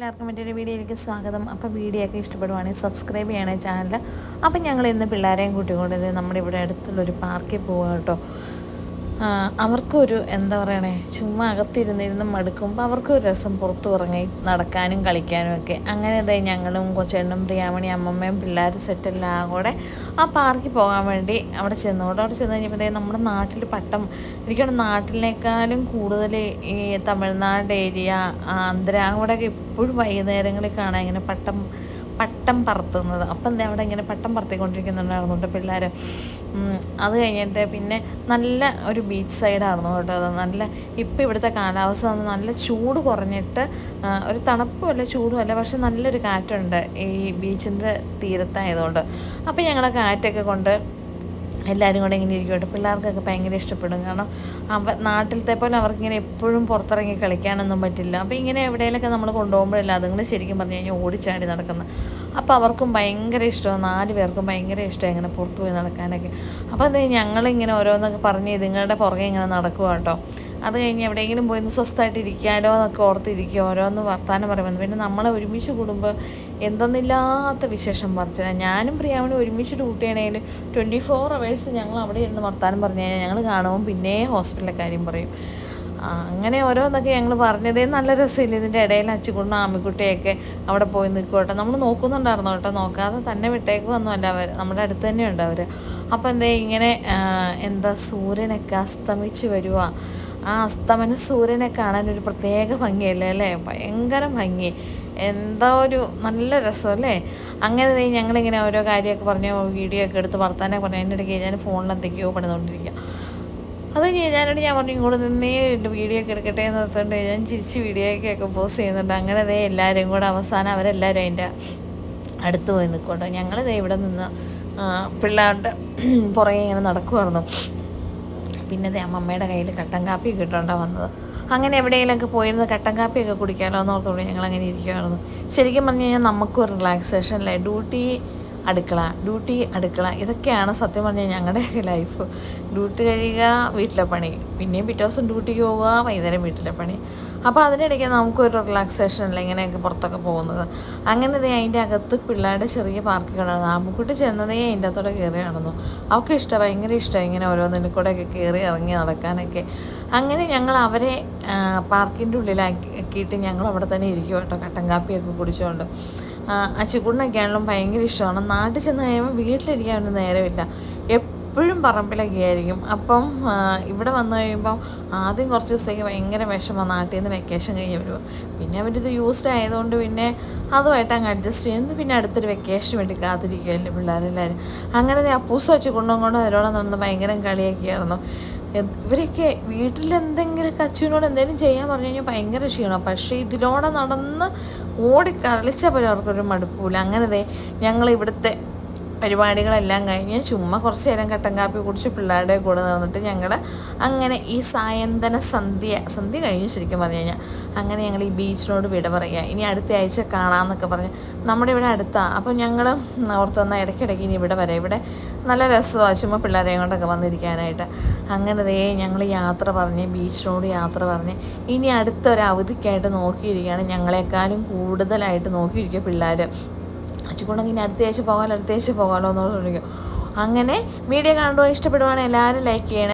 എല്ലാവർക്കും മറ്റൊരു വീഡിയോയിലേക്ക് സ്വാഗതം. അപ്പോൾ വീഡിയോ ഒക്കെ ഇഷ്ടപ്പെടുവാണെങ്കിൽ സബ്സ്ക്രൈബ് ചെയ്യണേ ചാനൽ അപ്പോൾ ഞങ്ങൾ ഇന്ന് പിള്ളേരെയും കൂട്ടിക്കൊണ്ട് നമ്മുടെ ഇവിടെ അടുത്തുള്ളൊരു പാർക്കിൽ പോവുക കേട്ടോ. അവർക്കൊരു എന്താ പറയണേ ചുമ്മാ അകത്തിരുന്നിരുന്ന് മടുക്കുമ്പോൾ അവർക്കൊരു രസം പുറത്തു ഇറങ്ങി നടക്കാനും കളിക്കാനും ഒക്കെ. അങ്ങനെ ഇതേ ഞങ്ങളും കൊച്ചേണ്ണും പ്രിയാമണി അമ്മമ്മയും പിള്ളേർ സെറ്റെല്ലാം കൂടെ ആ പാർക്കിൽ പോകാൻ വേണ്ടി അവിടെ ചെന്നുകൊണ്ട് അവിടെ ചെന്ന് കഴിഞ്ഞപ്പോൾ നമ്മുടെ നാട്ടിൽ പട്ടം എനിക്കാണ് നാട്ടിലേക്കാളും കൂടുതൽ ഈ തമിഴ്നാട് ഏരിയ ആന്ധ്ര അവിടെയൊക്കെ എപ്പോഴും വൈകുന്നേരങ്ങളിൽ കാണാൻ ഇങ്ങനെ പട്ടം പട്ടം പറത്തുന്നത്. അപ്പം അവിടെ ഇങ്ങനെ പട്ടം പറത്തിക്കൊണ്ടിരിക്കുന്നുണ്ടായിരുന്നു പിള്ളേർ അത് കഴിഞ്ഞിട്ട് പിന്നെ നല്ല ഒരു ബീച്ച് സൈഡായിരുന്നു കേട്ടോ അത്. നല്ല ഇപ്പം ഇവിടുത്തെ കാലാവസ്ഥ വന്ന് നല്ല ചൂട് കുറഞ്ഞിട്ട് ഒരു തണുപ്പുമല്ല ചൂടുമല്ല പക്ഷെ നല്ലൊരു കാറ്റുണ്ട് ഈ ബീച്ചിന്റെ തീരത്തായതുകൊണ്ട്. അപ്പം ഞങ്ങളെ കാറ്റൊക്കെ കൊണ്ട് എല്ലാവരും കൂടെ ഇങ്ങനെ ഇരിക്കട്ടെ പിള്ളേർക്കൊക്കെ ഭയങ്കര ഇഷ്ടപ്പെടും. കാരണം അവ നാട്ടിലത്തെ പോലെ അവർക്കിങ്ങനെ എപ്പോഴും പുറത്തിറങ്ങി കളിക്കാനൊന്നും പറ്റില്ല. അപ്പോൾ ഇങ്ങനെ എവിടെയെങ്കിലൊക്കെ നമ്മൾ കൊണ്ടുപോകുമ്പോഴല്ല അതുങ്ങൾ ശരിക്കും പറഞ്ഞു കഴിഞ്ഞാൽ ഓടിച്ചാടി നടക്കുന്നത് അപ്പോൾ അവർക്കും ഭയങ്കര ഇഷ്ടമാണ് നാല് പേർക്കും ഭയങ്കര ഇഷ്ടമാണ് ഇങ്ങനെ പുറത്ത് പോയി നടക്കാനൊക്കെ. അപ്പോൾ അത് ഞങ്ങളിങ്ങനെ ഓരോന്നൊക്കെ പറഞ്ഞ് ഇതുങ്ങളുടെ പുറകെ ഇങ്ങനെ നടക്കുക കേട്ടോ. അത് കഴിഞ്ഞ് എവിടെയെങ്കിലും പോയി ഒന്ന് സ്വസ്ഥമായിട്ട് എന്നൊക്കെ ഓർത്തിരിക്കുക ഓരോന്ന് വർത്താനം പറയുമ്പോൾ പിന്നെ നമ്മളെ ഒരുമിച്ച് കൂടുമ്പോൾ എന്തെന്നില്ലാത്ത വിശേഷം പറിച്ചില്ല ഞാനും പ്രിയാമണി ഒരുമിച്ച് ഡ്യൂട്ടിയാണെങ്കിൽ ട്വന്റി ഫോർ അവേഴ്സ് ഞങ്ങൾ അവിടെ ഇരുന്ന് വർത്താനം പറഞ്ഞു കഴിഞ്ഞാൽ ഞങ്ങൾ കാണുമ്പോൾ പിന്നെ ഹോസ്പിറ്റലിലെ കാര്യം പറയും. അങ്ങനെ ഓരോന്നൊക്കെ ഞങ്ങൾ പറഞ്ഞതേ നല്ല രസമില്ല? ഇതിന്റെ ഇടയിൽ അച്ചുകൊണ്ടും ആമിക്കുട്ടിയൊക്കെ അവിടെ പോയി നിൽക്കുവട്ടെ നമ്മൾ നോക്കുന്നുണ്ടായിരുന്നു കേട്ടോ? നോക്കാതെ തന്നെ വിട്ടേക്കുമൊന്നുമല്ല അവർ നമ്മുടെ അടുത്ത് തന്നെ ഉണ്ട് അവർ അപ്പോൾ എന്തേ ഇങ്ങനെ എന്താ സൂര്യനൊക്കെ അസ്തമിച്ച് വരുക ആ അസ്തമന സൂര്യനെ കാണാൻ ഒരു പ്രത്യേക ഭംഗിയല്ലേ അല്ലേ? ഭയങ്കര ഭംഗി. എന്താ ഒരു നല്ല രസം അല്ലേ? അങ്ങനെ ഞങ്ങളിങ്ങനെ ഓരോ കാര്യമൊക്കെ പറഞ്ഞ് വീഡിയോ ഒക്കെ എടുത്ത് വർത്താനൊക്കെ പറഞ്ഞു അതിന്റെ ഇടയ്ക്ക് ഞാൻ ഫോണിൽ എന്തൊക്കെയോ പണിതുകൊണ്ടിരിക്കുക അത് ഞാനോട് ഞാൻ പറഞ്ഞു ഇങ്ങോട്ട് നിന്നേ വീഡിയോ ഒക്കെ എടുക്കട്ടെ എന്ന് ഓർത്തുകൊണ്ട് ഞാൻ ചിരിച്ച് വീഡിയോ ഒക്കെ പോസ്റ്റ് ചെയ്യുന്നുണ്ട്. അങ്ങനെ അതേ എല്ലാവരും കൂടെ അവസാനം അവരെല്ലാവരും അതിന്റെ അടുത്ത് പോയി നിൽക്കോട്ടോ ഞങ്ങളിതേ ഇവിടെ നിന്ന് പിള്ളേരുടെ പുറകെ ഇങ്ങനെ നടക്കുമായിരുന്നു പിന്നെ ദേ അമ്മമ്മയുടെ കയ്യിൽ കട്ടൻ കാപ്പി കിട്ടണ്ട വന്നത്. അങ്ങനെ എവിടെയെങ്കിലൊക്കെ പോയിരുന്ന് കട്ടൻ കാപ്പിയൊക്കെ കുടിക്കാമല്ലോ എന്ന് ഓർത്തോളൂ ഞങ്ങൾ അങ്ങനെ ഇരിക്കുമായിരുന്നു ശരിക്കും പറഞ്ഞു കഴിഞ്ഞാൽ നമുക്കും റിലാക്സേഷൻ അല്ലേ ഡ്യൂട്ടി അടുക്കള ഡ്യൂട്ടി അടുക്കള ഇതൊക്കെയാണ് സത്യം പറഞ്ഞാൽ ഞങ്ങളുടെയൊക്കെ ലൈഫ് ഡ്യൂട്ടി കഴിയുക വീട്ടിലെ പണി. പിന്നെയും പിറ്റേ ദിവസം ഡ്യൂട്ടിക്ക് പോവുക വൈകുന്നേരം വീട്ടിലെ പണി. അപ്പോൾ അതിനിടയ്ക്ക് നമുക്കൊരു റിലാക്സേഷൻ അല്ല ഇങ്ങനെയൊക്കെ പുറത്തൊക്കെ പോകുന്നത്. അങ്ങനെ ഇതേ അതിന്റെ അകത്ത് പിള്ളേരുടെ ചെറിയ പാർക്ക് കിടന്നു ആമ്പുക്കുട്ടി ചെന്നതേ അതിന്റെ അകത്തോടെ കയറി നടന്നു. അവൾക്ക് ഇഷ്ടം ഭയങ്കര ഇഷ്ടം ഇങ്ങനെ ഓരോന്നിൽ കൂടെ ഒക്കെ കയറി ഇറങ്ങി നടക്കാനൊക്കെ. അങ്ങനെ ഞങ്ങൾ അവരെ പാർക്കിന്റെ ഉള്ളിലാക്കിയിട്ട് ഞങ്ങൾ അവിടെ തന്നെ ഇരിക്കും കേട്ടോ. കട്ടൻ കാപ്പിയൊക്കെ കുടിച്ചുകൊണ്ട് അച്ചുകൂടിനൊക്കെ ആണെങ്കിലും ഭയങ്കര ഇഷ്ടമാണ് നാട്ടിൽ ചെന്ന് കഴിയുമ്പോൾ വീട്ടിലിരിക്കാനൊന്നും നേരമില്ല. എപ്പോഴും പറമ്പിലൊക്കെ ആയിരിക്കും അപ്പം ഇവിടെ വന്നു കഴിയുമ്പം ആദ്യം കുറച്ച് ദിവസത്തേക്ക് ഭയങ്കര വിഷമം. നാട്ടിൽ നിന്ന് വെക്കേഷൻ കഴിഞ്ഞ് വരുമ്പോൾ പിന്നെ അവരിത് യൂസ്ഡ് ആയതുകൊണ്ട് പിന്നെ അതുമായിട്ട് അങ്ങ് അഡ്ജസ്റ്റ് ചെയ്യുന്നു പിന്നെ അടുത്തൊരു വെക്കേഷൻ വേണ്ടി പിള്ളേരെല്ലാവരും അങ്ങനെ അപ്പൂസ് വെച്ച് കൊണ്ടും കൊണ്ട് അതിലൂടെ നടന്ന് ഭയങ്കര കളിയൊക്കെയായിരുന്നു. ഇവരൊക്കെ വീട്ടിൽ എന്തെങ്കിലും അച്ഛനോട് എന്തെങ്കിലും ചെയ്യാൻ പറഞ്ഞു കഴിഞ്ഞാൽ ഭയങ്കര ക്ഷീണം. പക്ഷേ ഇതിലൂടെ നടന്ന് ഓടി പോലെ അവർക്കൊരു മടുപ്പില്ല അങ്ങനെ ഞങ്ങൾ ഇവിടുത്തെ പരിപാടികളെല്ലാം കഴിഞ്ഞ് ചുമ്മാ കുറച്ച് നേരം കട്ടൻ കാപ്പി കുടിച്ച് പിള്ളേരുടെ കൂടെ നടന്നിട്ട് ഞങ്ങൾ അങ്ങനെ ഈ സായന്തന സന്ധ്യ സന്ധ്യ കഴിഞ്ഞ് ശരിക്കും പറഞ്ഞു കഴിഞ്ഞാൽ അങ്ങനെ ഞങ്ങൾ ഈ ബീച്ചിനോട് വിട പറയുക. ഇനി അടുത്ത ആഴ്ച കാണാമെന്നൊക്കെ പറഞ്ഞ് നമ്മുടെ ഇവിടെ അടുത്താണ് അപ്പോൾ ഞങ്ങൾ ഓർത്ത് വന്നാൽ ഇടയ്ക്കിടയ്ക്ക് ഇനി ഇവിടെ വരാം ഇവിടെ നല്ല രസമാണ് ചുമ്മാ പിള്ളേരെയും കൊണ്ടൊക്കെ വന്നിരിക്കാനായിട്ട്. അങ്ങനെ ദേ ഞങ്ങൾ യാത്ര പറഞ്ഞ് ബീച്ചിനോട് യാത്ര പറഞ്ഞ് ഇനി അടുത്തൊരു അവധിക്കായിട്ട് നോക്കിയിരിക്കുകയാണ് ഞങ്ങളെക്കാളും കൂടുതലായിട്ട് നോക്കിയിരിക്കുക പിള്ളേർ അച്ചുകൊണ്ടെങ്കിൽ ഇനി അടുത്ത ആഴ്ച പോകാമല്ലോ അടുത്ത ആഴ്ച പോകാമല്ലോ എന്നോട് ചോദിക്കും അങ്ങനെ വീഡിയോ കാണുമ്പോൾ ഇഷ്ടപ്പെടുവാണെങ്കിൽ എല്ലാവരും ലൈക്ക് ചെയ്യണേ.